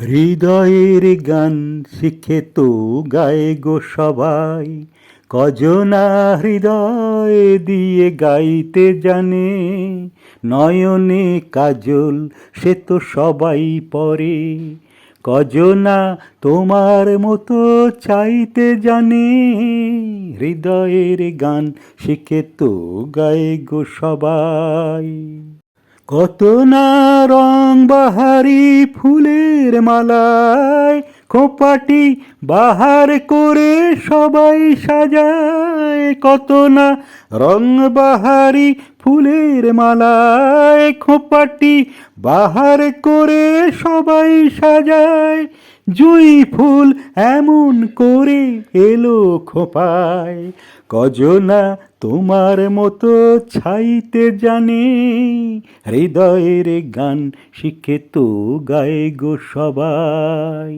হৃদয়ের গান শিখে তো গায়ে গো সবাই। কজনা হৃদয় দিয়ে গাইতে জানে, নয়নে কাজল সে তো সবাই পরে। কজনা তোমার মতো চাইতে জানে, হৃদয়ের গান শিখে তো গায়ে গো সবাই। কত না রং বাহারি ফুলের মালায় খোপাটি বাহার করে সবাই সাজায়। কত না রং বাহারি ফুলের মালায় খোপাটি বাহার করে সবাই সাজায়। জুই ফুল এমন করে এলো খোপায়। কজনা তোমার মতো ছাইতে জানে, হৃদয়ের গান শিখে তো গায়ে গো সবাই।